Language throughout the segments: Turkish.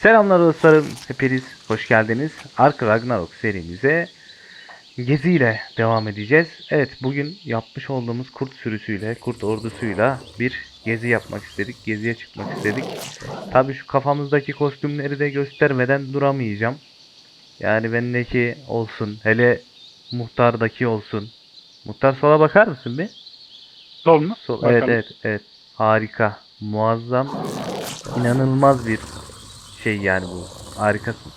Selamlar dostlarım. Hepiniz hoş geldiniz. Ark Ragnarok serimize geziyle devam edeceğiz. Evet bugün yapmış olduğumuz kurt sürüsüyle, kurt ordusuyla bir gezi yapmak istedik. Geziye çıkmak istedik. Tabii şu kafamızdaki kostümleri de göstermeden duramayacağım. Yani bendeki olsun. Hele muhtardaki olsun. Muhtar sola bakar mısın bir? Sol mu? Sol, Bakalım. evet evet evet. Harika. Muazzam. İnanılmaz bir şey yani bu. Harikasın.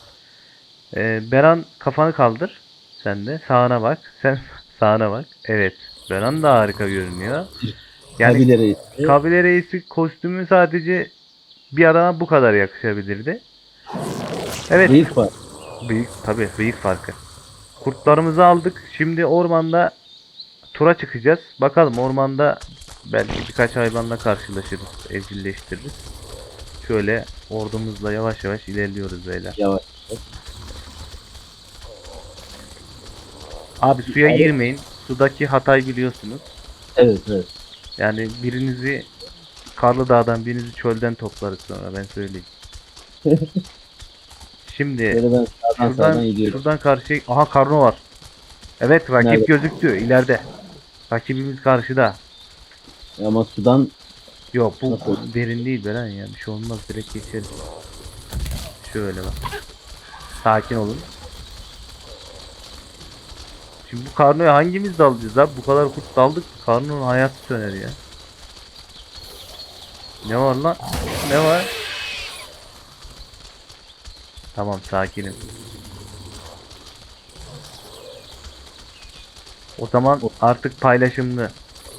Ee, Beran kafanı kaldır. Sen de sağına bak. Sen sağına bak. Evet. Beran da harika görünüyor. Yani Kabile reisi. kabile reisi kostümü sadece bir adama bu kadar yakışabilirdi. Evet. Bıyık var. Büyük tabii büyük farkı. Kurtlarımızı aldık. Şimdi ormanda tura çıkacağız. Bakalım ormanda belki birkaç hayvanla karşılaşırız, evcilleştiririz. Şöyle ordumuzla yavaş yavaş ilerliyoruz beyler. Yavaş. Abi suya Abi- girmeyin. Sudaki hatayı biliyorsunuz. Evet evet. Yani birinizi karlı dağdan birinizi çölden toplarız sonra ben söyleyeyim. Şimdi ben sağdan Şuradan, şuradan karşıya... Aha karno var. Evet rakip Nerede? gözüktü ileride. Rakibimiz karşıda. Ama sudan Yok bu derin değil Beren ya. Bir şey olmaz direkt geçeriz. Şöyle bak. Sakin olun. Şimdi bu karnoya hangimiz dalacağız abi? Bu kadar kurt daldık. Karnonun hayatı söner ya. Ne var lan? Ne var? Tamam sakinim. O zaman artık paylaşımlı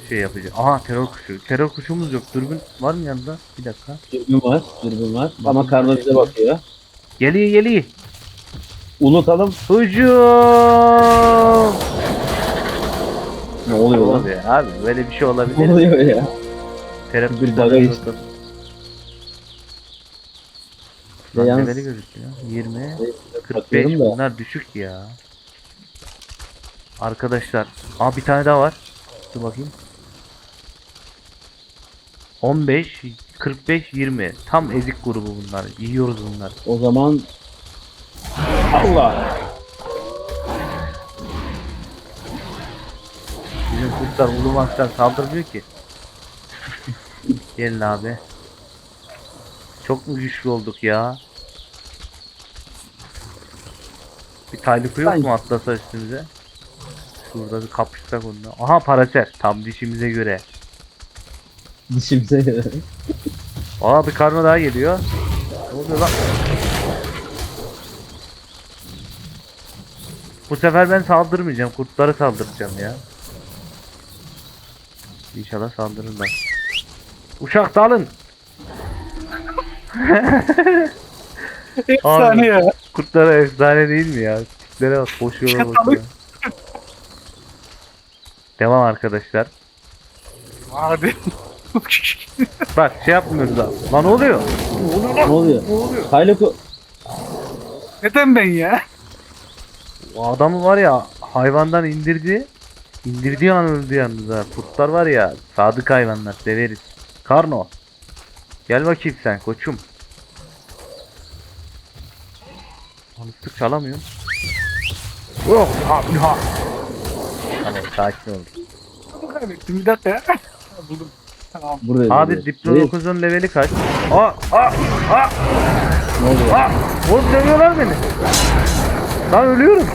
şey yapacağım. Aha terör kuşu. Terör kuşumuz yok. Dürbün var mı yanında? Bir dakika. dürbün var. Dürbün var. Ama karno bize bakıyor. Geliyor geliyor. Unutalım. Hücum! Ne oluyor lan? oluyor abi? Böyle bir şey olabilir. Ne oluyor ya? Terör Bir baga geçti. yalnız- gözüküyor? 20, 45 Bakıyorum da. bunlar düşük ya. Arkadaşlar. Aa bir tane daha var. Dur bakayım. 15, 45, 20. Tam ezik grubu bunlar. Yiyoruz bunlar. O zaman Allah. Bizim kurtlar ulumaktan saldırmıyor ki. Gelin abi. Çok mu güçlü olduk ya? Bir taylıkı yok mu atlasa üstümüze? Şurada bir kapışsak onunla. Aha paraser. Tam dişimize göre. Dişimize göre. Aa bir karma daha geliyor. Ne oluyor lan? Bu sefer ben saldırmayacağım. Kurtları saldıracağım ya. İnşallah saldırırlar. Uçak dalın. Efsane ya. Kurtlara efsane değil mi ya? Tiplere bak koşuyorlar Uçak bakıyor. Devam arkadaşlar. Hadi. Bak şey yapmıyoruz abi. Lan ne oluyor? ne oluyor? ne oluyor? Hayluku. Neden ben ya? O adamı var ya hayvandan indirdi. İndirdiği an öldü yalnız ha. Kurtlar var ya sadık hayvanlar severiz. Karno. Gel bakayım sen koçum. Anıtlık çalamıyor. Oh abi ha. Tamam sakin ol. Kaybettim bir dakika ya. Buldum. Tamam. Burada. Abi Reis, Diplodocus'un leveli kaç? Aa aa aa Ne oluyor? aa. Oğlum dövüyorlar beni. Lan ölüyorum.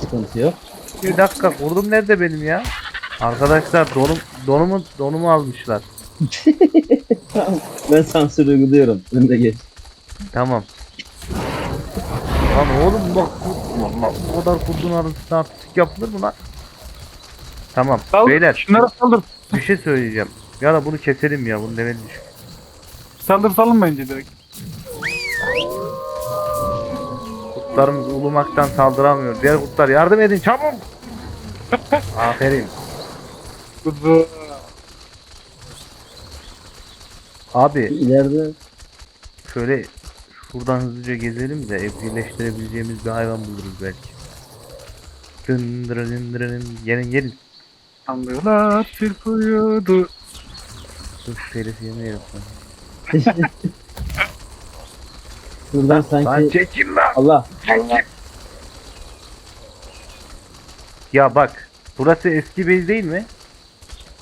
Sıkıntı yok. Bir dakika kurdum nerede benim ya? Arkadaşlar donum donumu donumu almışlar. Tamam. Ben sansür uyguluyorum. Önde geç. Tamam. Lan oğlum bak bu- lan bu kadar kurdun arasında artistik yapılır mı lan? Tamam. Sal, Beyler Şunlara saldır. Bir şey söyleyeceğim. Ya da bunu keselim ya. Bunun leveli düşük. Saldır salın bence direkt. Kurtlarımız ulumaktan saldıramıyor. Diğer kurtlar yardım edin çabuk. Aferin. Kuzu. Abi İleride şöyle şuradan hızlıca gezelim de evcilleştirebileceğimiz bir hayvan buluruz belki. Dın dırın dın dırın. Gelin gelin. Sandığlar çırpıyordu. Dur telif yemeyelim. sonra. Şuradan sanki Lan çekil lan. Allah Ya bak. Burası eski base değil mi?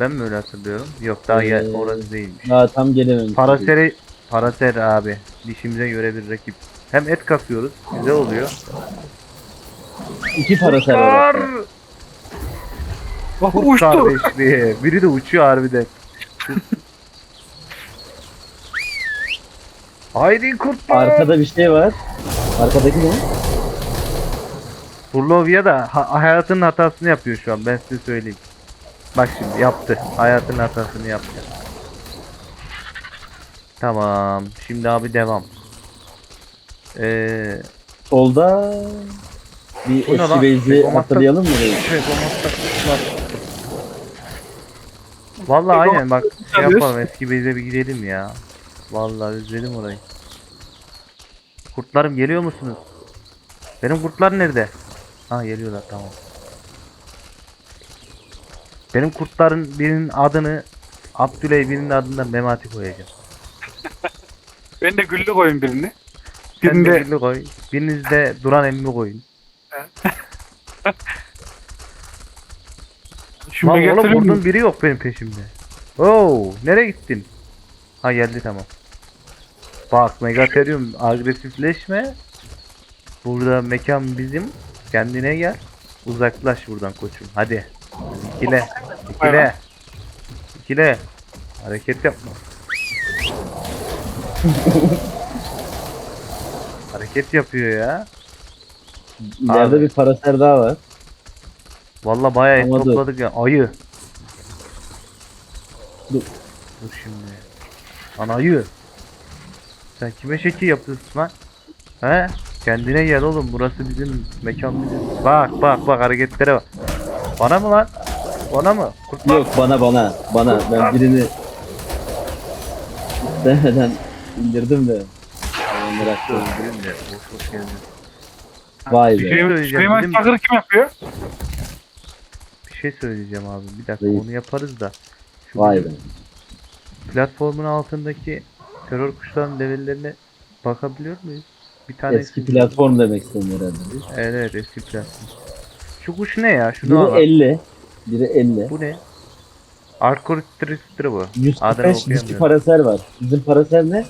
Ben mi öyle hatırlıyorum? Yok daha ya, Ee, orası değilmiş. daha tam gelememiş. Paraseri Paraser abi. Dişimize göre bir rakip. Hem et kasıyoruz. Güzel oluyor. İki paraser var. Kurt uçtu. kardeşliği. Biri de uçuyor harbiden. Haydi kurtlar. Arkada bir şey var. Arkadaki ne? Furlovya da ha- hayatının hatasını yapıyor şu an ben size söyleyeyim. Bak şimdi yaptı. Hayatının hatasını yaptı. Tamam. Şimdi abi devam. Ee, Solda bir Bu ne lan? eski Ekomat'ta- hatırlayalım mı? reis? var. Vallahi aynen bak şey yapalım eski base'e bir gidelim ya. Vallahi özledim orayı. Kurtlarım geliyor musunuz? Benim kurtlar nerede? Ha geliyorlar tamam. Benim kurtların birinin adını Abdüley birinin adından Memati koyacağım. Ben de güllü koyun birini. Sen de Güllü koy. Biriniz de Duran emmi koyun. şu Lan oğlum vurdun biri yok benim peşimde. Oo, nereye gittin? Ha geldi tamam. Bak Megatherium agresifleşme. Burada mekan bizim. Kendine gel. Uzaklaş buradan koçum. Hadi. İkile. İkile. İkile. Hareket yapma. Hareket yapıyor ya. İleride Abi. bir paraser daha var. Vallahi bayağı et Ama dur. topladık ya. Ayı. Dur. Dur şimdi. Lan ayı. Sen kime şekil yapıyorsun lan? He? Kendine gel oğlum. Burası bizim mekan bizim. Bak bak bak hareketlere bak. Bana mı lan? Bana mı? Kurtlar. Yok bana bana bana ben birini istemeden indirdim de. Benim de boş boş gezdin. Vay be. Şey. Süleyman Çakır kim yapıyor? Şey söyleyeceğim abi. Bir dakika Reis. onu yaparız da. Şu Vay be. Platformun altındaki terör kuşların levellerine bakabiliyor muyuz? Bir tane Eski platform demek istedim herhalde. Evet evet eski platform. Şu kuş ne ya? Şunu Biri al. 50. Biri 50. Bu ne? Arkoristri bu. Adını 145 okuyamıyorum. dişli paraser var. Bizim paraser ne?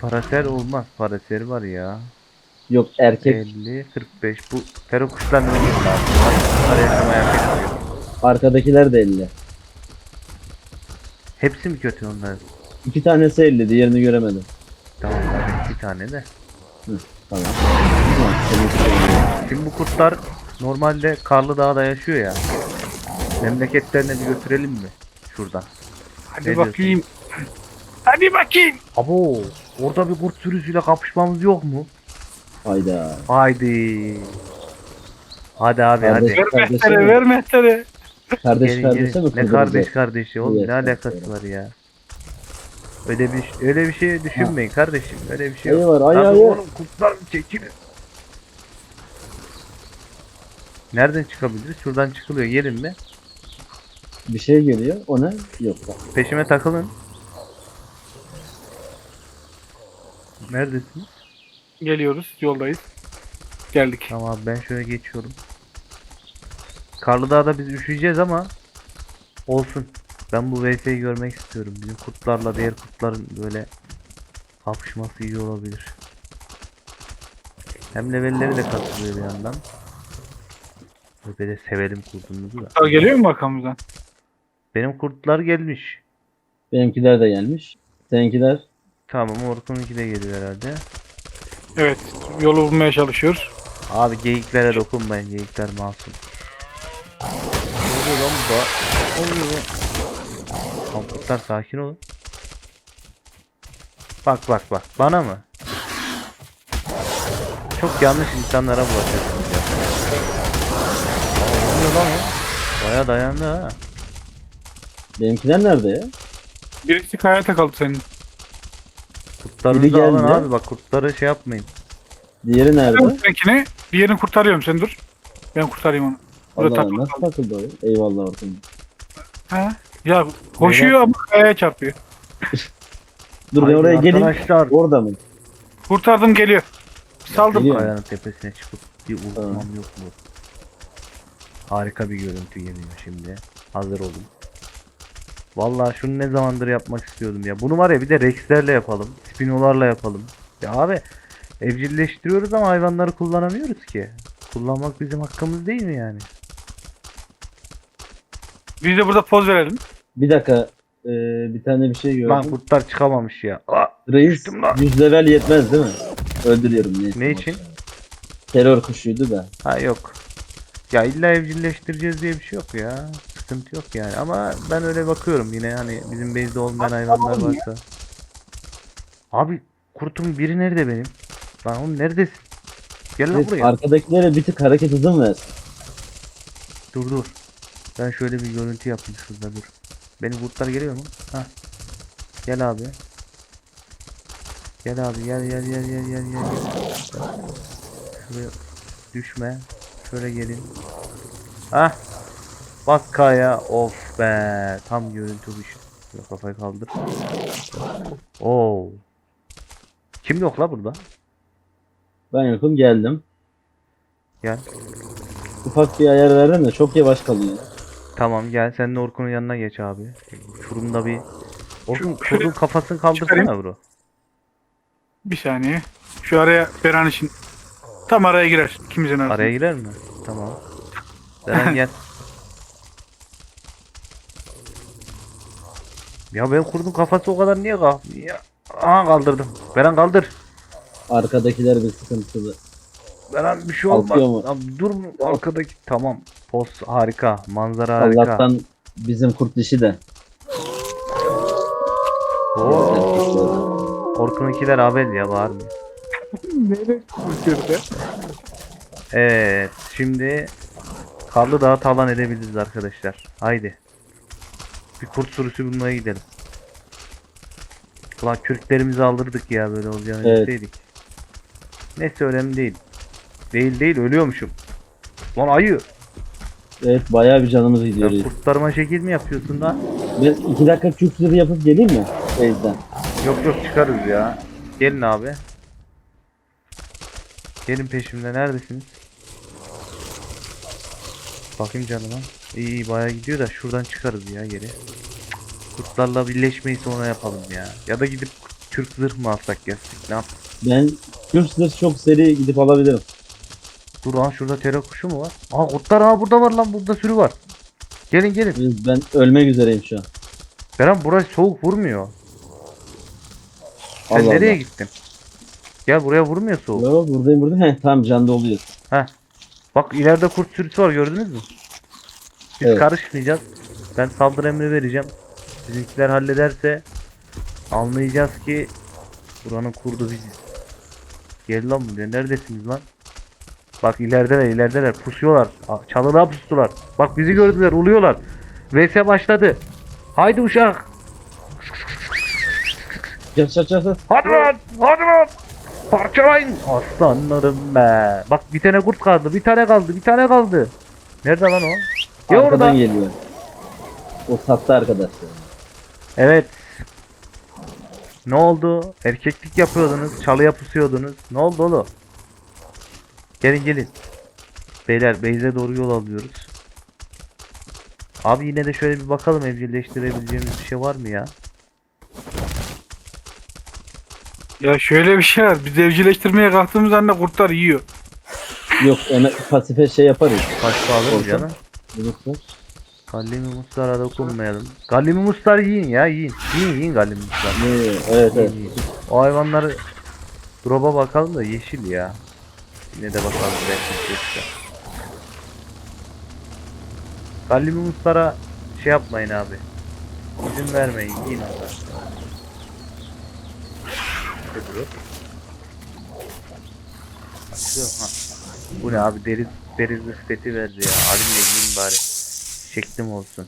Paraser olmaz. Paraser var ya. Yok erkek. 50, 45. Bu terör kuşlarının önünde lazım. Bunlar yaşamaya etmiyor. Arkadakiler de 50. Hepsi mi kötü onların? İki tanesi 50. Diğerini göremedim. Tamam evet, bir tane de. Tamam. Tamam. Şimdi bu kurtlar normalde Karlı Dağ'da yaşıyor ya. Memleketlerine bir götürelim mi? Şuradan. Hadi Ne bakayım. Hadi bakayım. Abo, orada bir kurt sürüsüyle kapışmamız yok mu? Hayda. Haydi. Hadi abi Kardeş, hadi. Ver mi? ver mehtere. Kardeş Gelin, kardeşe gelin. mi Ne kurdunuz kardeş kardeşi oğlum Evet, ne alakası var ya. Öyle bir öyle bir şey düşünmeyin kardeşim. Öyle bir şey Ayı yok. var, ayı, ayı. oğlum kurtlar çekilin. Nereden çıkabiliriz? Şuradan çıkılıyor. Gelin mi? Bir şey geliyor. O ne? Yok. Peşime takılın. Neredesiniz? Geliyoruz yoldayız. Geldik. Tamam abi ben şöyle geçiyorum. Karlıdağ'da biz üşüyeceğiz ama olsun. Ben bu VS'yi görmek istiyorum. Bizim kurtlarla diğer kurtların böyle kapışması iyi olabilir. Hem levelleri de katılıyor bir yandan. De sevelim kurtumuzu da. Aa, Geliyor mu arkamızdan? Benim kurtlar gelmiş. Benimkiler de gelmiş. Seninkiler Tamam Orkun'unki de geliyor herhalde. Evet. Yolu bulmaya çalışıyoruz. Abi geyiklere dokunmayın. Geyikler masum. Ne oluyor lan bu da? Ne oluyor lan? Tamam kurtlar sakin olun. Bak bak bak. Bana mı? Çok yanlış insanlara bulaşıyorsunuz ya. Ne oluyor lan o? Baya dayandı ha. benimkiler nerede ya? Birisi kayaya takıldı senin. Kurtlarınızı Biri alın geldi. abi bak kurtları şey yapmayın. Diğeri nerede? Seninkini bir yerini kurtarıyorum sen dur. Ben kurtarayım onu. Burada Allah Allah nasıl takıldı o? Eyvallah Orkun. Ha? Ya koşuyor ama kayaya çarpıyor. Dur ben Haydi oraya geleyim. Arkadaşlar. Orada mı? Kurtardım geliyor. Saldım. Geliyor. Kayanın tepesine çıkıp bir Tamam. yok mu? Harika bir görüntü geliyor şimdi. Hazır olun. Vallahi şunu ne zamandır yapmak istiyordum ya. Bunu var ya bir de Rex'lerle yapalım. Spinolarla yapalım. Ya abi evcilleştiriyoruz ama hayvanları kullanamıyoruz ki. Kullanmak bizim hakkımız değil mi yani? Biz de burada poz verelim. Bir dakika. Ee, bir tane bir şey Lan gördüm. kurtlar çıkamamış ya. Aa, Reis düştüm lan. 100 level yetmez değil mi? Öldürüyorum neyse. ne için? Terör kuşuydu da. Ha yok. Ya illa evcilleştireceğiz diye bir şey yok ya. Sıkıntı yok yani. Ama ben öyle bakıyorum yine hani bizim base'de olmayan hayvanlar varsa. Abi kurtum biri nerede benim? Lan oğlum neredesin? Gel lan buraya. arkadakilere bir tık hareket hızın ver. Dur dur. Ben şöyle bir görüntü yapayım şurada dur. Benim kurtlar geliyor mu? Ha. Gel abi. Gel abi gel gel gel gel gel gel. Şuraya düşme. Şöyle gelin. Ha. Bak kaya. Of be. Tam görüntü bu iş. Şöyle kafayı kaldır. Oo. Kim yok la burada? Ben yokum geldim. Gel. Ufak bir ayar verdim de çok yavaş kalıyor. Tamam gel sen de Orkun'un yanına geç abi. Şurumda bir Orkun, Şu- Orkun kafasını kaldırsana bro. Bir saniye. Şu araya Beran için. Tam araya girer. Arasında. Araya girer mi? Tamam. Beren gel. Ya ben kurdum kafası o kadar niye kalkmıyor ya? Aha kaldırdım. Beren kaldır. Arkadakiler bir sıkıntılı. Beren bir şey Kalkıyor olmaz. mu? Abi dur? Arkadaki tamam. Post harika. Manzara harika. Allah'tan bizim kurt dişi de. Oo. Orkun'unkiler abel ya var mı? Neyle konuşuyoruz ya? Evet. Şimdi Karlı Dağı talan edebiliriz arkadaşlar. Haydi. Bir kurt sürüsü bulmaya gidelim. Ulan kürklerimizi aldırdık ya böyle olacağını Evet. bilseydik. Neyse önemli değil. Değil değil ölüyormuşum. Lan ayı. Evet bayağı bir canımız gidiyor. Reis. kurtlarıma şekil mi yapıyorsun lan? Ben iki dakika küp zırhı yapıp geleyim mi? Base'den. Yok yok çıkarız ya. Gelin abi. Gelin peşimde neredesiniz? Bakayım canıma. İyi bayağı gidiyor da şuradan çıkarız ya geri. Kurtlarla birleşmeyi sonra yapalım ya. Ya da gidip Türk zırh mı alsak gelsin? Ne yap? Ben küp zırh çok seri gidip alabilirim. Dur lan şurada terör kuşu mu var? Aa kurtlar aa burada var lan burada sürü var. Gelin gelin. Ben ölmek üzereyim şu an. Beren burası soğuk vurmuyor. Sen Allah nereye Allah. gittin? Gel buraya vurmuyor soğuk. Yo, buradayım buradayım. Heh, tamam can doluyor. Bak ileride kurt sürüsü var gördünüz mü? Biz Evet. karışmayacağız. Ben saldırı emri vereceğim. Bizimkiler hallederse anlayacağız ki buranın kurdu biziz. Gel lan buraya neredesiniz lan? Bak ilerideler ilerideler pusuyorlar. Çalılığa pustular. Bak bizi gördüler uluyorlar. VS başladı. Haydi uşak. Çat çat. çat. Hadi lan. Hadi lan. Parçalayın. Aslanlarım be. Bak bir tane kurt kaldı. Bir tane kaldı. Bir tane kaldı. Nerede lan o? Ya Arkadan orada. geliyor. O sattı arkadaşlar. Evet. Ne oldu? Erkeklik yapıyordunuz. Çalıya pusuyordunuz. Ne oldu oğlum? Gelin gelin. Beyler Beyze doğru yol alıyoruz. Abi yine de şöyle bir bakalım evcilleştirebileceğimiz bir şey var mı ya? Ya şöyle bir şey var. Biz evcilleştirmeye kalktığımız anda kurtlar yiyor. Yok ona pasife şey yaparız. Başka alır mı Olsa. canım? Bulursa. Gallimi muslara dokunmayalım. Gallimi muslar yiyin ya yiyin. Yiyin yiyin gallimi muslar. Evet evet. Yiyin, yiyin. O hayvanları drop'a bakalım da yeşil ya. Yine de bakalım belki yoksa. Gallimi muslara şey yapmayın abi. İzin vermeyin yiyin ha. Bu ne abi deri deri zırh seti verdi ya. Alimle yiyin bari. Şeklim olsun.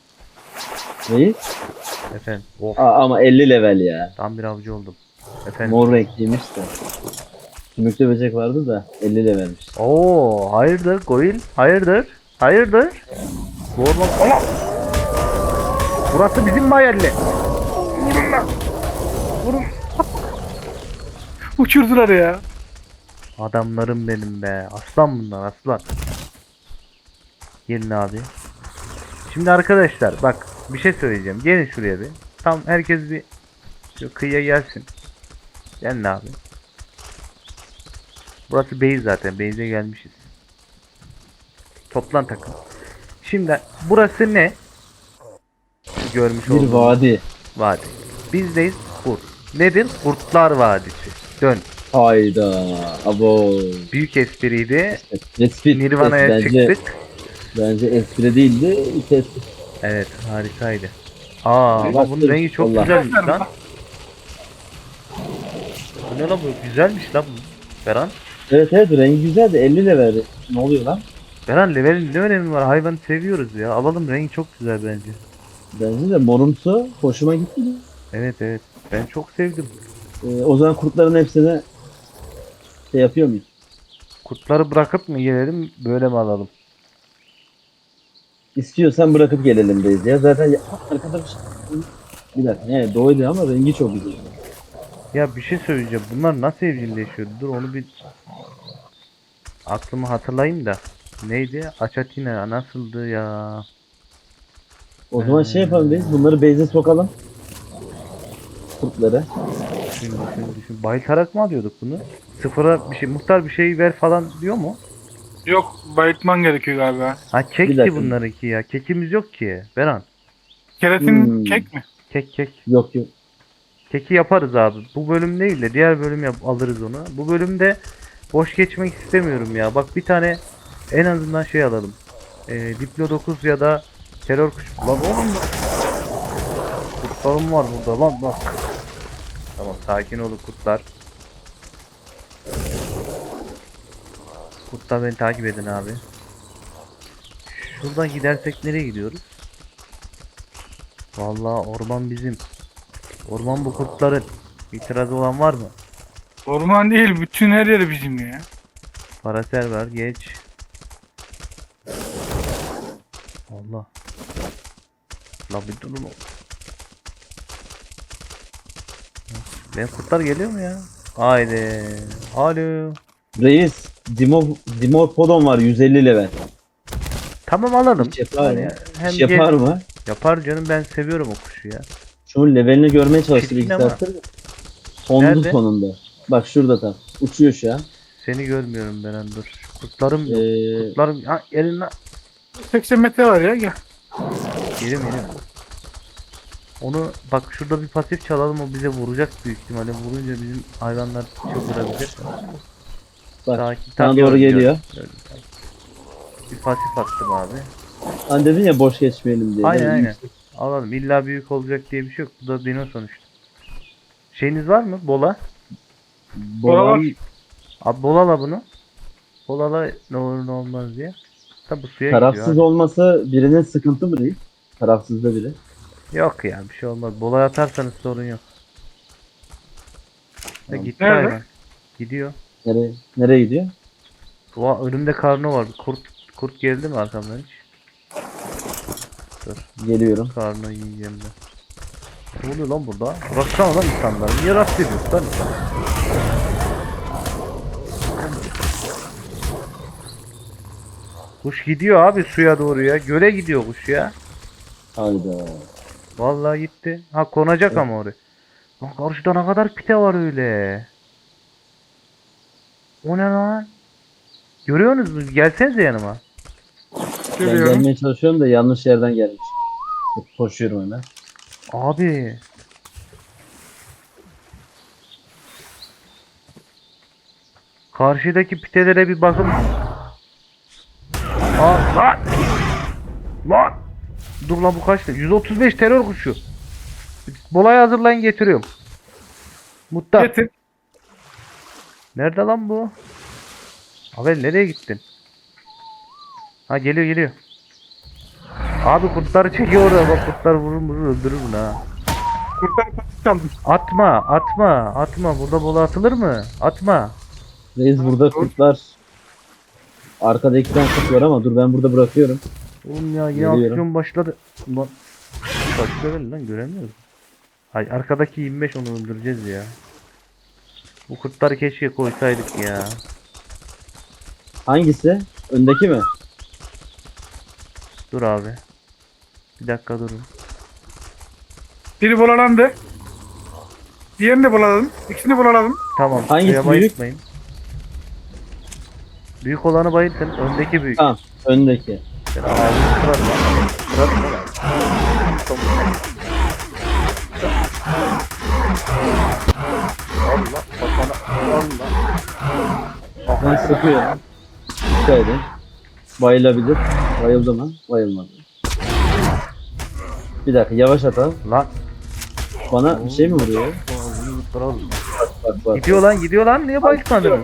Neyi? Efendim. Of. Aa, ama 50 level ya. Tam bir avcı oldum. Efendim. Mor renkliymiş de. Sümüklü böcek vardı da 50 levelmiş. Oo, hayırdır Goil? Hayırdır? Hayırdır? Orman... Allah! Burası bizim mahalle. Vurun lan! Vurun! Uçurdular ya. Adamlarım benim be. Aslan bunlar aslan. Gelin abi. Şimdi arkadaşlar bak bir şey söyleyeceğim. Gelin şuraya bir. Tam herkes bir şu kıyıya gelsin. Gelin abi. Burası base zaten. Base'e gelmişiz. Toplan takım. Şimdi burası ne? Görmüş Bir olduğunuz vadi. vadi. Bizdeyiz kurt. Nedir? Kurtlar Vadisi. Dön. Hayda. Abo. Büyük espriydi. Espri. Nirvana'ya çıktık. Bence espri değildi. Test. Evet harikaydı. Aa ama bunun rengi çok Allah. güzelmiş lan. Bu ne lan bu? Güzelmiş lan bu. Beran. Evet evet rengi güzel de 50 de verdi. Ne oluyor lan? Beran levelin ne önemi var? Hayvanı seviyoruz ya. Alalım rengi çok güzel bence. Bence de morumsu hoşuma gitti. Evet evet. Ben çok sevdim. Ee, o zaman kurtların hepsine şey yapıyor muyuz? Kurtları bırakıp mı gelelim böyle mi alalım? İstiyorsan bırakıp gelelim deyiz ya. Zaten ya, arkada bir şey. Bir dakika. Ne doğuydu ama rengi çok güzel. Ya bir şey söyleyeceğim. Bunlar nasıl evcilleşiyordu? Dur onu bir aklımı hatırlayayım da. Neydi? Açatina nasıldı ya? O zaman şey yapalım biz. Bunları base'e sokalım. Kurtları. Şimdi şimdi düşün. Baytarak mı alıyorduk bunu? Sıfıra bir şey, muhtar bir şey ver falan diyor mu? Yok bayıltman gerekiyor galiba. Ha Bir kek ki dakika. bunlarınki ya. Kekimiz yok ki. Beran. Keratin Hmm. kek mi? Kek kek. Yok yok. Keki yaparız abi. Bu bölüm değil de diğer bölüm yap alırız onu. Bu bölümde boş geçmek istemiyorum ya. Bak bir tane en azından şey alalım. Ee, Diplo 9 ya da terör kuş. Lan oğlum da. Kurtlarım var burada lan bak. Tamam sakin olun kurtlar. Kurtlar beni takip edin abi. Şuradan gidersek nereye gidiyoruz? Vallahi orman bizim. Orman bu kurtların. İtiraz olan var mı? Orman değil bütün her yeri bizim ya. Parasel var geç. Allah. La bir durun o. Benim kurtlar geliyor mu ya? Haydi. Alo. Reis. Dimo, Dimorphodon var 150 level. Tamam alalım. İş yapar Hani mı? hem İş yapar gel- mı? Yapar canım ben seviyorum o kuşu ya. Şunun levelini görmeye çalıştım Çirkin ama. saattir. Sondu Nerede? sonunda. Bak şurada tam. Uçuyor şu an. Seni görmüyorum Beren dur. Kurtlarım yok. Ee, Kurtlarım ha elin lan. 80 metre var ya gel. Gelim gelim. Onu bak şurada bir pasif çalalım o bize vuracak büyük ihtimalle. Vurunca bizim hayvanlar çıldırabilir. Bak Sakin, sana tam doğru geliyor. gördüm, gördüm. Bir pasif attım abi. Hani dedin ya boş geçmeyelim diye. Aynen Ben aynen. Alalım. İlla büyük olacak diye bir şey yok. Bu da dino sonuçta. Şeyiniz var mı? Bola. Boğan, Abi bolala bunu. Bolala ne olur ne olmaz diye. Tabi bu suya tarafsız olması birinin sıkıntı mı değil? Tarafsız da biri. Yok ya bir şey olmaz. Bola atarsanız sorun yok. Tamam. gitti Nerede? hayvan. Gidiyor. Nereye, nereye gidiyor? Oha önümde karno var. Kurt kurt geldi mi arkamdan hiç? Geliyorum. Karno yiyeceğim ben. Ne oluyor lan burada? Bıraksana lan insanları. Niye rast ediyorsun lan? Kuş gidiyor abi suya doğru ya. Göle gidiyor kuş ya. Hayda. Vallahi gitti. Ha konacak ama oraya. Lan karşıda ne kadar pite var öyle. O ne lan? Görüyorsunuz mu? Gelsenize yanıma. Ben Görüyorum. gelmeye çalışıyorum da yanlış yerden gelmiş. Koşuyorum hemen. Abi. Karşıdaki pitelere bir bakın. Aa, lan! Lan! Dur lan bu kaçtı? 135 terör kuşu. Bolayı hazırlayın getiriyorum. Muhtar. Getir. Nerede lan bu? Abi nereye gittin? Ha geliyor geliyor. Abi kurtları çekiyor orada bak kurtlar vurur vurur öldürür bunu ha. Kurtar patik çaldım. Atma atma atma burada bola atılır mı? Atma. Reis burada kurtlar. Arkada iki tane kurt var ama dur ben burada bırakıyorum. Oğlum ya yine Geliyorum. aksiyon başladı. Ulan level lan göremiyoruz. Hay arkadaki 25 onu öldüreceğiz ya. Bu kurtları keşke koysaydık ya. Hangisi? Öndeki mi? Dur abi. Bir dakika durun. Biri bulalandı. Diğerini de bulaladım. İkisini bulaladım. Tamam. Hangisi büyük? bayıltmayın. Büyük olanı bayıltın. Öndeki büyük. Tamam. Öndeki. Ben ağzını kırarım lan. Kırarım lan. Allah Ben sıkıyorum. Dikkat edin. Bayılabilir. Bayıldı mı? Bayılmadı. Bir dakika yavaş atalım. Lan. Bana bir şey mi vuruyor? Bak bak bak. Gidiyor lan gidiyor lan niye bayıltmadınız?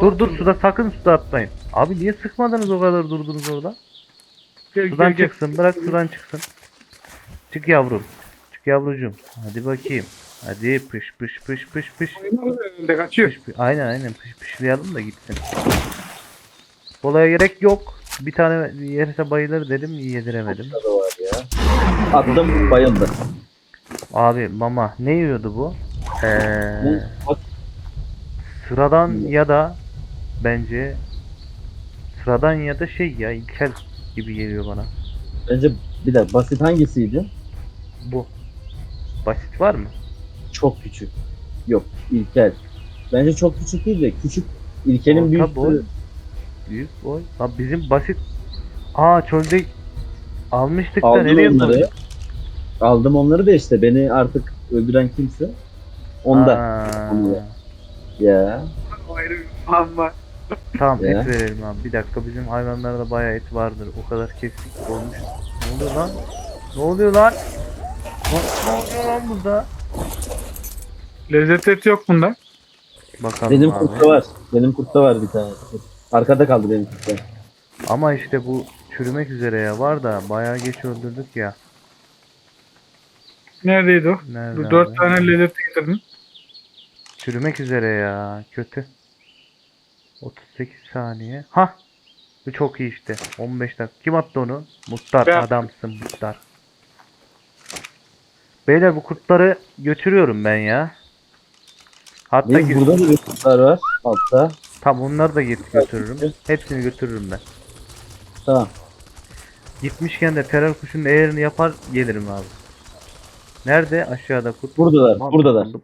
Dur dur suda sakın suda atmayın. Abi niye sıkmadınız o kadar durdunuz orada? Gel, Sudan gel, gel. çıksın bırak sudan çıksın. Çık yavrum. Çık yavrucuğum. Hadi bakayım. Hadi pış pış pış pış pış. Herhalde kaçıyor. Pış pış. Aynen aynen pış pışlayalım da gitsin. Olaya gerek yok. Bir tane yerse bayılır dedim yediremedim. Burada var ya. Attım bayıldı. Abi mama ne yiyordu bu? Ee, sıradan ya da bence sıradan ya da şey ya ilkel gibi geliyor bana. bence bir dakika basit hangisiydi? Bu. Basit var mı? Çok küçük. Yok İlkel. Bence çok küçük değil de küçük İlkel'in büyük boy. Büyük boy. Lan bizim basit. Aa çölde almıştık da Aldım nereye onları. koyduk? Aldım onları da işte beni artık öldüren kimse. Onda. Aa. Ya. Ayrı Ama Tamam Ya. et verelim abi. Bir dakika bizim hayvanlarda bayağı et vardır. O kadar kestik olmuş. Ne oluyor lan? Ne oluyor lan? Lan Ne oluyor lan burada? Lezzet et yok bunda. Bakalım Benim abi. kurtta var. Benim kurtta var bir tane. Arkada kaldı benim kurtta. Ama işte bu çürümek üzere ya. Var da bayağı geç öldürdük ya. Neredeydi o? Nerede Bu dört abi? tane lezzet getirdim. Çürümek üzere ya. Kötü. 38 saniye. Ha. Bu çok iyi işte. 15 dakika. Kim attı onu? Muhtar. Ben- Adamsın Muhtar. Beyler bu kurtları götürüyorum ben ya. Hatta gö- burada da kurtlar var. Altta. Tam onları da get götürürüm. Hepsini götürürüm ben. Tamam. Gitmişken de terör kuşunun eğerini yapar gelirim abi. Nerede? Aşağıda kurt. Buradalar. Aman Buradalar. takıldım.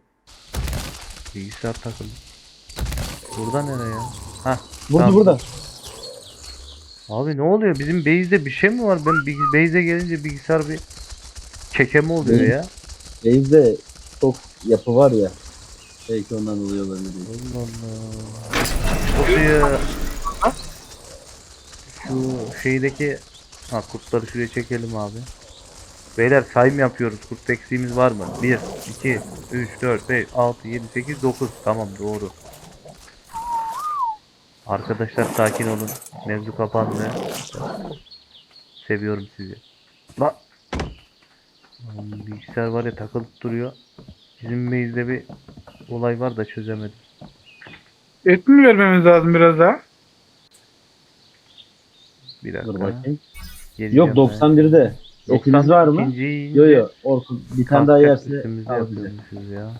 Bilgisayar takıldı. Burada nereye ya? Ha. Burada tamam. burada. Abi ne oluyor? Bizim base'de bir şey mi var? Ben bir base'e gelince bilgisayar bir çekeme oluyor Benim- ya. Beyzde çok yapı var ya. Belki ondan dolayı olabilir. Allah Allah. Buraya şu şeydeki ha kurtları şuraya çekelim abi. Beyler sayım yapıyoruz. Kurt eksiğimiz var mı? 1, 2, 3, 4, 5, 6, 7, 8, 9. Tamam doğru. Arkadaşlar sakin olun. Mevzu kapandı. Seviyorum sizi. La. Lan Bilgisayar var ya takılıp duruyor. Bizim base'de bir olay var da çözemedim. Et mi vermemiz lazım biraz daha? Bir Dur dakika. bakayım. Geleceğim Yok 91'de. ben. Etiniz var mı? 92'yi yiyince Yok yok. Orkun bir tane daha yerse al bize. ya.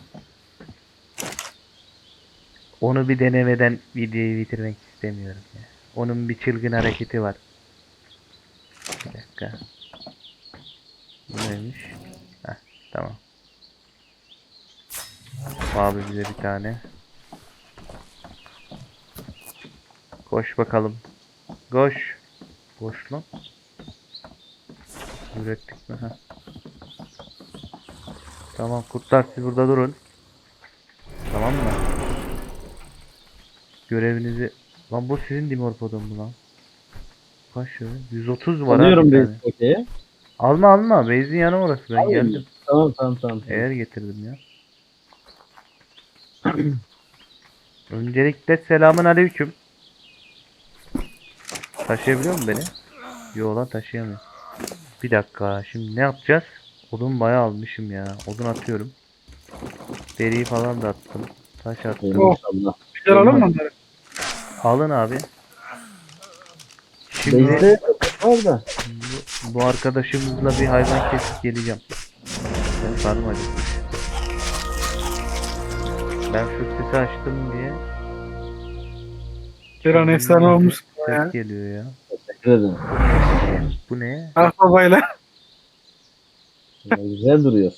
Onu bir denemeden videoyu bitirmek istemiyorum ya. Onun bir çılgın hareketi var. Bir dakika. Bu neymiş? Heh, tamam. Abi bize bir tane. Koş bakalım. Koş. Koş lan. Ürettik mi? Heh. Tamam kurtlar siz burada durun. Tamam mı? Görevinizi... Lan bu sizin dimorpodon mu lan? Kaç şöyle? 130 var Alıyorum bir base tane. okey. Alma alma. Base'in yanı orası. Ben Alayım. geldim. Tamam tamam tamam. Eğer getirdim ya. Öncelikle selamun aleyküm. Taşıyabiliyor mu beni? Yo lan taşıyamıyor. Bir dakika şimdi ne yapacağız? Odun bayağı almışım ya. Odun atıyorum. Deriyi falan da attım. Taş attım. Oh. İnşallah. Güzel alalım mı onları? Alın abi. Şimdi bu, bu arkadaşımızla bir hayvan kesip geleceğim. Acıkmış. Ben şu sesi açtım diye. Beran efsane olmuş. Ses ya. geliyor ya. Teşekkür ederim. Bu ne? Akbabayla. Güzel duruyor.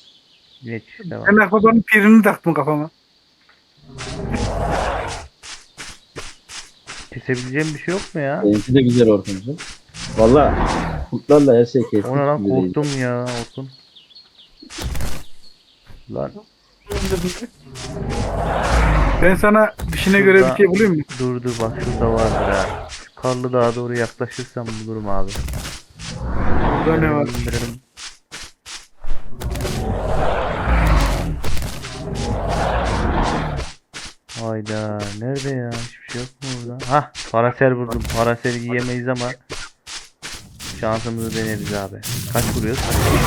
Geç. Devam. Ben akbabanın pirini taktım kafama. Kesebileceğim bir şey yok mu ya? Benimki de güzel Orkun'cum. Valla kurtlarla her şey kestik. O ne lan gibi değil. korktum ya Orkun. Lan Ben sana dişine göre bir şey bulayım mı? dur dur bak şurada vardır ha. Şu Karlı Dağ'a doğru yaklaşırsam bulurum abi. Burada ne var? İndirelim. Hayda nerede ya hiçbir şey yok mu burada? Hah parasel vurdum parasel yiyemeyiz ama şansımızı deneriz abi. Kaç vuruyoruz?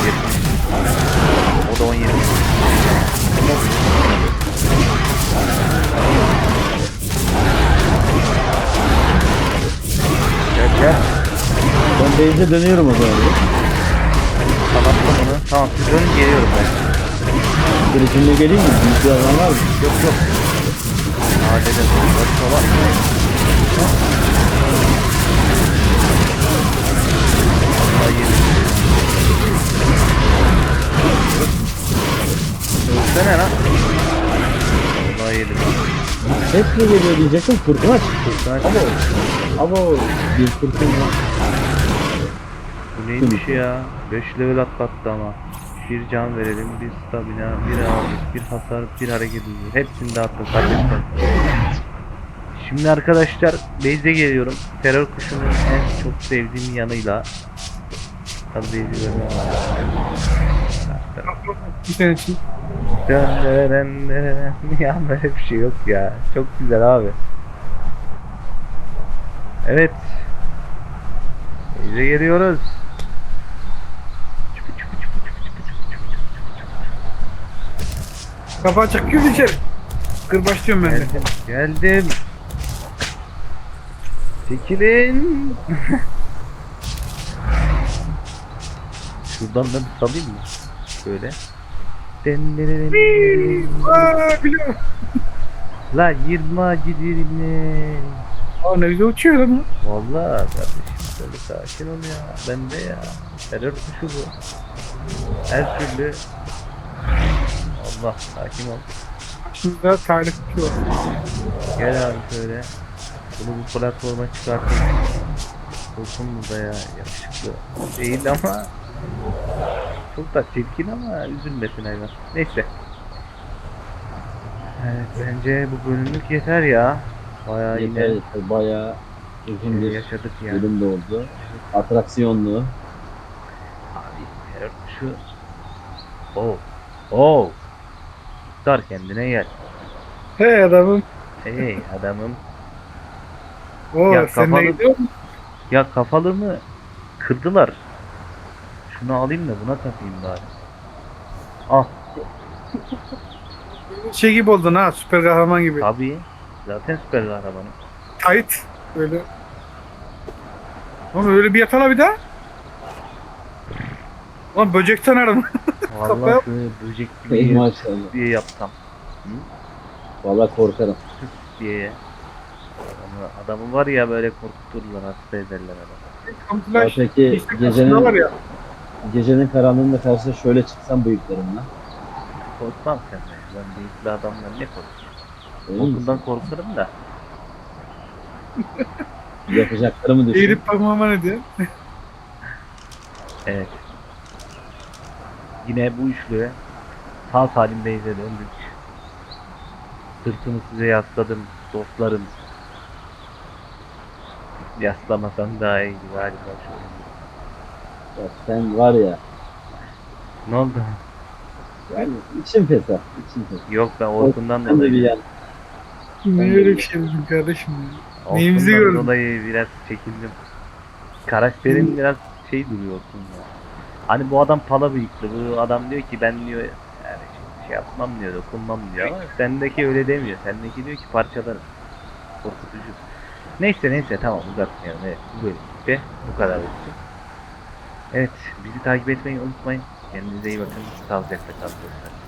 70. O da 17. Gel gel. Ben base'e dönüyorum o zaman. Kapattım onu. Tamam siz dönün geliyorum ben. Girişimde geleyim mi? Büyük bir adam var mı? Yok yok. Adede başka var mı? Vallahi yedim. Ölsene lan. Vallahi yedim. Ses mi geliyor diyecektim. Fırtına çıktı. Abo. Abo. Bir fırtına. Bu neymiş ya? 5 level atlattı ama. Bir can verelim, bir stamina, bir ağırlık, bir hasar, bir hareket hızı. Hepsini de attık kardeşler. Şimdi arkadaşlar base'e geliyorum. Terör kuşunun en çok sevdiğim yanıyla. Tabii görmem Bir sene için. Ya böyle bir şey yok ya. Çok güzel abi. Evet. Base'e geliyoruz. Kafa açık gir içeri. Kırbaçlıyorum ben de. Geldim. Geldim. Çekilin. Şuradan da bir salayım mı? Şöyle. Biliyorum. La yırma gidirme. Aa ne güzel uçuyor lan. bu. Vallahi kardeşim böyle sakin ol ya. Ben de ya. Terör kuşu bu. Her türlü. Allah sakin ol. Şimdi daha talih uçuyor. Gel abi şöyle. Bunu bu platforma çıkartayım. Olsun burada ya yakışıklı. Değil ama çok da çirkin ama üzülmesin hayvan. Neyse. Evet bence bu bölümlük yeter ya. Bayağı Yeter yine yeter. Bayağı uzun bir yaşadık ya. bölüm de oldu. Atraksiyonlu. Abi terör kuşu. Oh. Oh. Tutar kendine gel. Hey adamım. Hey adamım. Oo Ya sen kafalı- ne gidiyorsun? Ya kırdılar. Şunu alayım da buna takayım bari. Ah Şey gibi oldun ha süper kahraman gibi. tabii. Zaten süper kahramanım. Tight. Böyle. Oğlum öyle bir yatala bir daha. Lan böcek. Kafaya- Vallahi böcek gibi maşallah. diye yapsam. Valla korkarım. Tık diye. Adamı, adamı var ya böyle korkuturlar hasta ederler adamı. Kamuflaj. peki İşte gecenin... var ya. Gecenin karanlığında karşısına şöyle çıksam bıyıklarımla. Korkmam senden. Ben büyüklü adamdan ne korkuyorum? Korkumdan korkarım da. Yapacaklarımı düşün. Eğilip bakmama ne diyor? Evet. Yine bu üçlü sağ salim Beyze döndük. Sırtımı size yasladım dostlarım. Yaslamasan daha iyi galiba şu sen var ya. Ne oldu? Yani içim fesat. içim fesat. Yok ben Orkun'dan Sen de bir dolayı. yan. Niye öyle bir şey kardeşim ya? Neyimizi Orkun'dan gördün? dolayı biraz çekindim. Karakterin biraz şey duruyor Orkun ya. Hani bu adam pala bıyıklı. Bu adam diyor ki ben diyor yani şey- şey yapmam diyor, dokunmam diyor ama sendeki öyle demiyor. Sendeki diyor ki parçalarım. Korkutucu. Neyse neyse tamam uzatmayalım. Evet bu bölümde bu kadar olsun. Evet bizi takip etmeyi unutmayın. Kendinize iyi bakın. Sağlıcakla kalın.